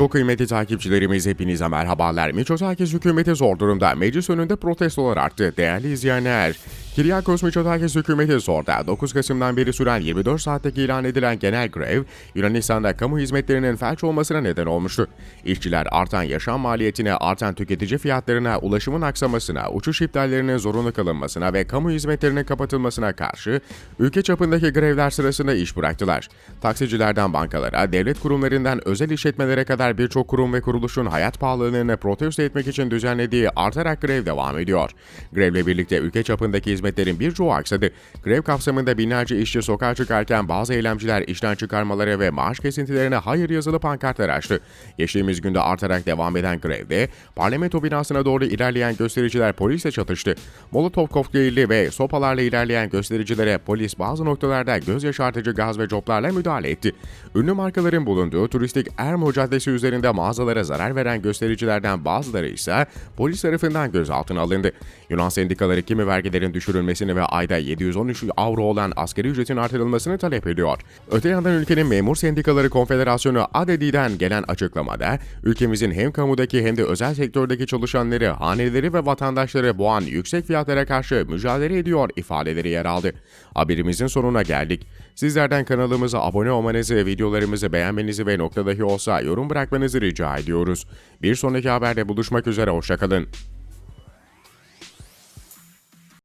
Çok kıymetli takipçilerimiz hepinize merhabalar. Mitsotakis hükümeti zor durumda. Meclis önünde protestolar arttı. Değerli izleyenler, Kiryakos Mitsotakis hükümeti zorda. 9 Kasım'dan beri süren 24 saatlik ilan edilen genel grev, Yunanistan'da kamu hizmetlerinin felç olmasına neden olmuştu. İşçiler artan yaşam maliyetine, artan tüketici fiyatlarına, ulaşımın aksamasına, uçuş iptallerinin zorunlu kılınmasına ve kamu hizmetlerinin kapatılmasına karşı ülke çapındaki grevler sırasında iş bıraktılar. Taksicilerden bankalara, devlet kurumlarından özel işletmelere kadar birçok kurum ve kuruluşun hayat pahalılığını protesto etmek için düzenlediği artarak grev devam ediyor. Grevle birlikte ülke çapındaki hizmetlerin birçoğu aksadı. Grev kapsamında binlerce işçi sokağa çıkarken bazı eylemciler işten çıkarmaları ve maaş kesintilerine hayır yazılı pankartlar açtı. Geçtiğimiz günde artarak devam eden grevde parlamento binasına doğru ilerleyen göstericiler polisle çatıştı. Molotov kokteylli ve sopalarla ilerleyen göstericilere polis bazı noktalarda göz yaşartıcı gaz ve coplarla müdahale etti. Ünlü markaların bulunduğu turistik Ermo Caddesi üzerinde mağazalara zarar veren göstericilerden bazıları ise polis tarafından gözaltına alındı. Yunan sendikaları kimi vergilerin düşürülmesini ve ayda 713 avro olan asgari ücretin artırılmasını talep ediyor. Öte yandan ülkenin Memur Sendikaları Konfederasyonu ADEDİ'den gelen açıklamada ülkemizin hem kamudaki hem de özel sektördeki çalışanları, haneleri ve vatandaşları boğan yüksek fiyatlara karşı mücadele ediyor ifadeleri yer aldı. Haberimizin sonuna geldik. Sizlerden kanalımıza abone olmanızı, videolarımızı beğenmenizi ve nokta dahi olsa yorum bırakmanızı rica ediyoruz. Bir sonraki haberde buluşmak üzere, hoşçakalın.